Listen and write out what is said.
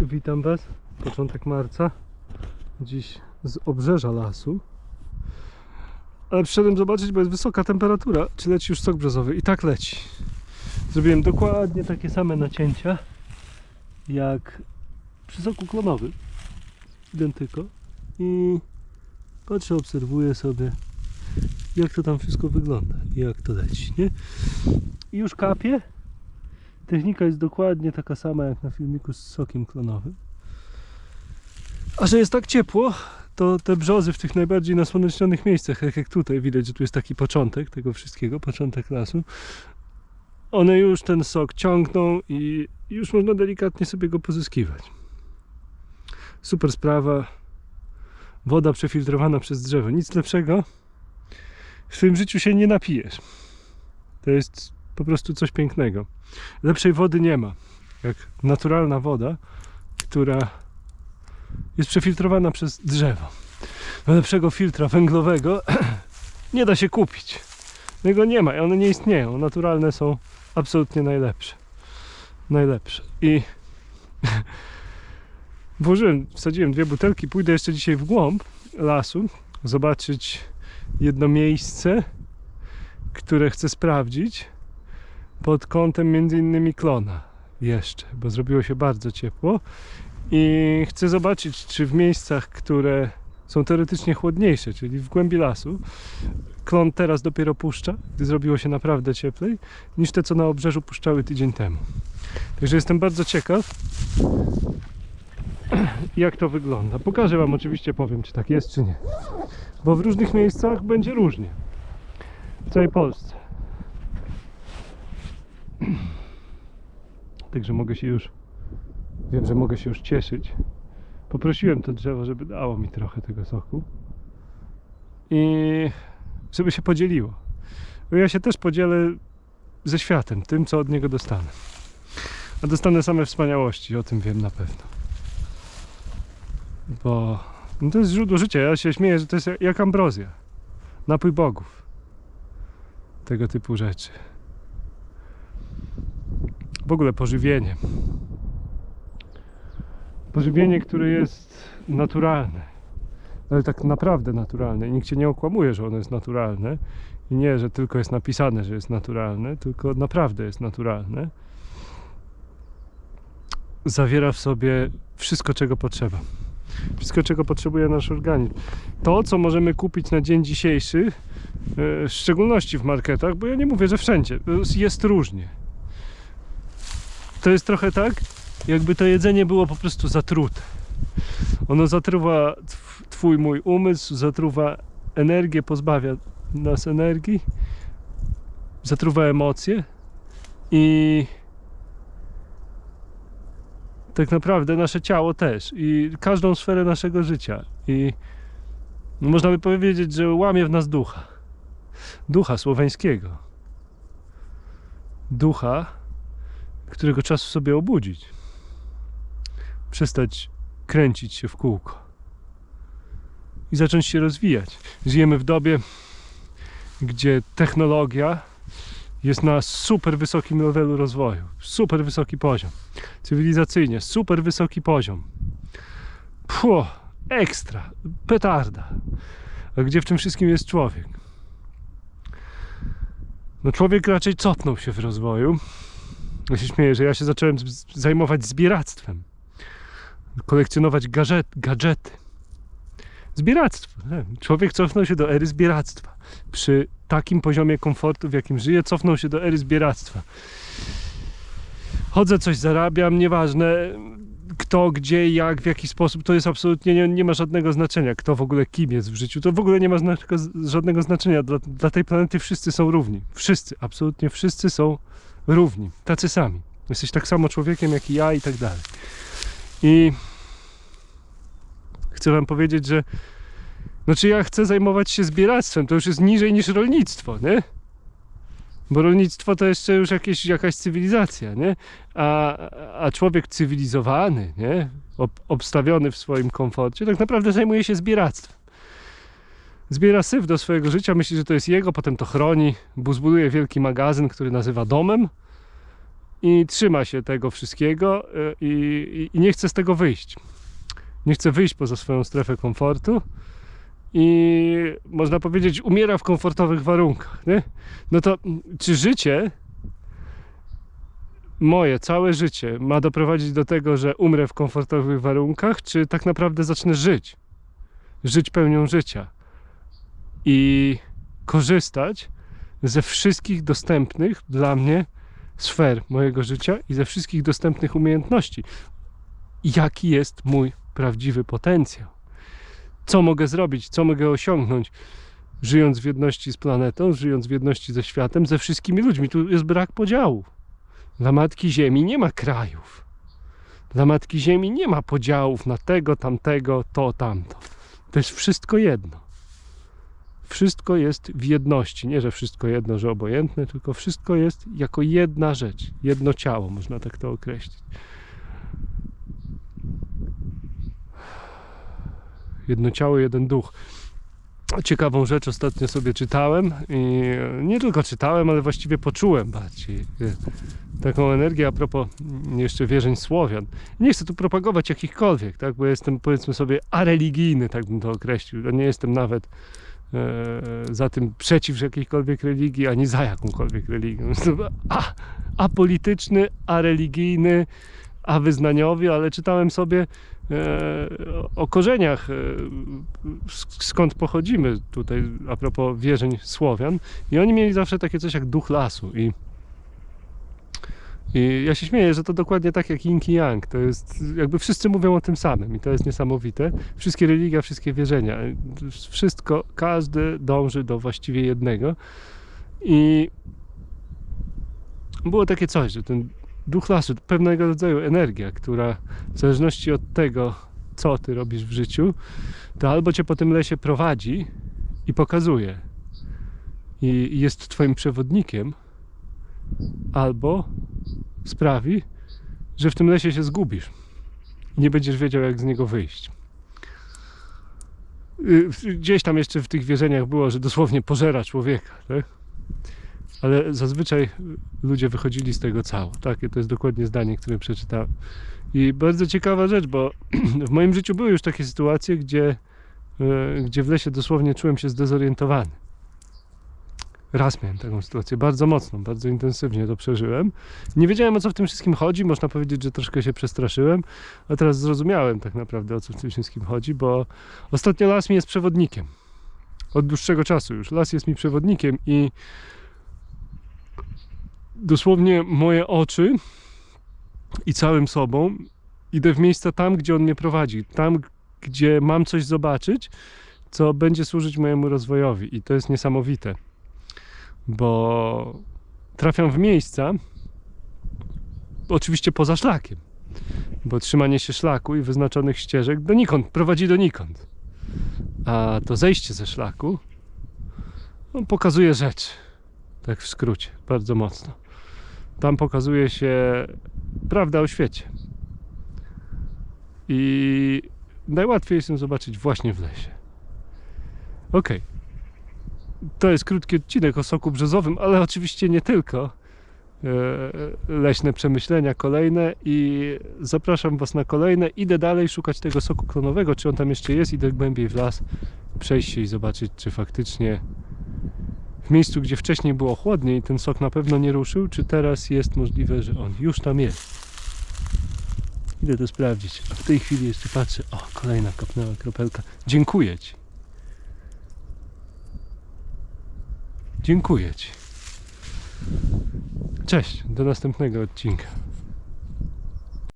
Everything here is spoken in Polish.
Witam Was. Początek marca. Dziś z obrzeża lasu. Ale przyszedłem zobaczyć, bo jest wysoka temperatura, czy leci już sok brzozowy. I tak leci. Zrobiłem dokładnie takie same nacięcia jak przy soku klonowym. Identyko. I patrzę, obserwuję sobie, jak to tam wszystko wygląda jak to leci, nie? I już kapie. Technika jest dokładnie taka sama jak na filmiku z sokiem klonowym. A że jest tak ciepło, to te brzozy w tych najbardziej nasłonecznionych miejscach, jak, jak tutaj widać, że tu jest taki początek tego wszystkiego, początek lasu, one już ten sok ciągną i już można delikatnie sobie go pozyskiwać. Super sprawa. Woda przefiltrowana przez drzewo. Nic lepszego w swoim życiu się nie napijesz. To jest po prostu coś pięknego. Lepszej wody nie ma. Jak naturalna woda, która jest przefiltrowana przez drzewo. Lepszego filtra węglowego nie da się kupić. Jego nie ma i one nie istnieją. Naturalne są absolutnie najlepsze. Najlepsze. I włożyłem, wsadziłem dwie butelki. Pójdę jeszcze dzisiaj w głąb lasu, zobaczyć jedno miejsce, które chcę sprawdzić pod kątem między innymi klona jeszcze, bo zrobiło się bardzo ciepło i chcę zobaczyć, czy w miejscach, które są teoretycznie chłodniejsze, czyli w głębi lasu, klon teraz dopiero puszcza, gdy zrobiło się naprawdę cieplej, niż te, co na obrzeżu puszczały tydzień temu. Także jestem bardzo ciekaw, jak to wygląda. Pokażę Wam oczywiście, powiem, czy tak jest, czy nie. Bo w różnych miejscach będzie różnie. W całej Polsce. Także mogę się już, wiem, że mogę się już cieszyć. Poprosiłem to drzewo, żeby dało mi trochę tego soku i żeby się podzieliło. Bo ja się też podzielę ze światem, tym, co od niego dostanę. A dostanę same wspaniałości, o tym wiem na pewno. Bo no to jest źródło życia. Ja się śmieję, że to jest jak- ambrozja. Napój bogów. Tego typu rzeczy w ogóle pożywienie. Pożywienie, które jest naturalne, ale tak naprawdę naturalne. I nikt cię nie okłamuje, że ono jest naturalne. I nie, że tylko jest napisane, że jest naturalne, tylko naprawdę jest naturalne. Zawiera w sobie wszystko, czego potrzeba. Wszystko, czego potrzebuje nasz organizm. To, co możemy kupić na dzień dzisiejszy, e, w szczególności w marketach, bo ja nie mówię, że wszędzie, jest różnie to jest trochę tak, jakby to jedzenie było po prostu zatrute. Ono zatruwa tw- twój, mój umysł, zatruwa energię, pozbawia nas energii, zatruwa emocje i tak naprawdę nasze ciało też i każdą sferę naszego życia i no można by powiedzieć, że łamie w nas ducha. Ducha słoweńskiego. Ducha, którego czasu sobie obudzić. Przestać kręcić się w kółko i zacząć się rozwijać. Żyjemy w dobie, gdzie technologia jest na super wysokim levelu rozwoju, super wysoki poziom. Cywilizacyjnie, super wysoki poziom. Pło, ekstra, petarda. A gdzie w tym wszystkim jest człowiek? No człowiek raczej cofnął się w rozwoju. Ja się śmieję, że ja się zacząłem zajmować zbieractwem. Kolekcjonować gadżet, gadżety. Zbieractwo. Człowiek cofnął się do ery zbieractwa. Przy takim poziomie komfortu, w jakim żyje, cofnął się do ery zbieractwa. Chodzę, coś zarabiam, nieważne kto, gdzie, jak, w jaki sposób, to jest absolutnie, nie, nie ma żadnego znaczenia, kto w ogóle kim jest w życiu. To w ogóle nie ma żadnego znaczenia. Dla, dla tej planety wszyscy są równi. Wszyscy, absolutnie wszyscy są równi, tacy sami. Jesteś tak samo człowiekiem jak i ja i tak dalej. I chcę wam powiedzieć, że znaczy ja chcę zajmować się zbieractwem, to już jest niżej niż rolnictwo, nie? Bo rolnictwo to jeszcze już jakieś, jakaś cywilizacja, nie? A, a człowiek cywilizowany, nie? Ob, obstawiony w swoim komforcie, tak naprawdę zajmuje się zbieractwem. Zbiera syf do swojego życia, myśli, że to jest jego, potem to chroni, bo zbuduje wielki magazyn, który nazywa domem i trzyma się tego wszystkiego e, i, i, i nie chce z tego wyjść. Nie chce wyjść poza swoją strefę komfortu i można powiedzieć, umiera w komfortowych warunkach. Nie? No to czy życie, moje całe życie, ma doprowadzić do tego, że umrę w komfortowych warunkach, czy tak naprawdę zacznę żyć? Żyć pełnią życia i korzystać ze wszystkich dostępnych dla mnie sfer mojego życia i ze wszystkich dostępnych umiejętności. Jaki jest mój prawdziwy potencjał? Co mogę zrobić, co mogę osiągnąć, żyjąc w jedności z planetą, żyjąc w jedności ze światem, ze wszystkimi ludźmi. Tu jest brak podziałów. Dla Matki Ziemi nie ma krajów. Dla Matki Ziemi nie ma podziałów na tego, tamtego, to, tamto. To jest wszystko jedno. Wszystko jest w jedności. Nie, że wszystko jedno, że obojętne, tylko wszystko jest jako jedna rzecz. Jedno ciało, można tak to określić. Jedno ciało, jeden duch. Ciekawą rzecz ostatnio sobie czytałem i nie tylko czytałem, ale właściwie poczułem bardziej e, taką energię a propos mm, jeszcze wierzeń Słowian. Nie chcę tu propagować jakichkolwiek, tak, bo jestem powiedzmy sobie areligijny, tak bym to określił. Nie jestem nawet za tym przeciw jakiejkolwiek religii, ani za jakąkolwiek religią. Jestem A, apolityczny, areligijny, a wyznaniowy, ale czytałem sobie e, o korzeniach, e, sk- skąd pochodzimy tutaj a propos wierzeń Słowian i oni mieli zawsze takie coś jak duch lasu i i ja się śmieję, że to dokładnie tak jak Yin i Yang. To jest, jakby wszyscy mówią o tym samym i to jest niesamowite. Wszystkie religie, wszystkie wierzenia, wszystko, każdy dąży do właściwie jednego. I było takie coś, że ten duch lasu, pewnego rodzaju energia, która w zależności od tego, co ty robisz w życiu, to albo cię po tym lesie prowadzi i pokazuje i jest twoim przewodnikiem, albo sprawi, że w tym lesie się zgubisz nie będziesz wiedział, jak z niego wyjść. Y, Gdzieś tam jeszcze w tych wierzeniach było, że dosłownie pożera człowieka, tak? ale zazwyczaj ludzie wychodzili z tego cało. Takie to jest dokładnie zdanie, które przeczytałem. I bardzo ciekawa rzecz, bo w moim życiu były już takie sytuacje, gdzie, e, gdzie w lesie dosłownie czułem się zdezorientowany. Raz miałem taką sytuację, bardzo mocną, bardzo intensywnie to przeżyłem. Nie wiedziałem o co w tym wszystkim chodzi, można powiedzieć, że troszkę się przestraszyłem, a teraz zrozumiałem tak naprawdę o co w tym wszystkim chodzi, bo ostatnio las mi jest przewodnikiem. Od dłuższego czasu już. Las jest mi przewodnikiem i dosłownie moje oczy i całym sobą idę w miejsca tam, gdzie on mnie prowadzi. Tam, gdzie mam coś zobaczyć, co będzie służyć mojemu rozwojowi. I to jest niesamowite, bo trafiam w miejsca, oczywiście poza szlakiem, bo trzymanie się szlaku i wyznaczonych ścieżek donikąd prowadzi donikąd. A to zejście ze szlaku no, pokazuje rzecz. Tak w skrócie, bardzo mocno. Tam pokazuje się prawda o świecie. I najłatwiej jest ją zobaczyć właśnie w lesie. Ok. To jest krótki odcinek o soku brzozowym, ale oczywiście nie tylko. E, Leśne przemyślenia kolejne i zapraszam Was na kolejne. Idę dalej szukać tego soku klonowego, czy on tam jeszcze jest. Idę głębiej w las, przejść się i zobaczyć, czy faktycznie w miejscu, gdzie wcześniej było chłodniej, ten sok na pewno nie ruszył, czy teraz jest możliwe, że on już tam jest. Idę to sprawdzić. A w tej chwili jeszcze patrzę. O, kolejna kopnęła kropelka. Dziękuję Ci. Dziękuję Ci. Cześć, do następnego odcinka.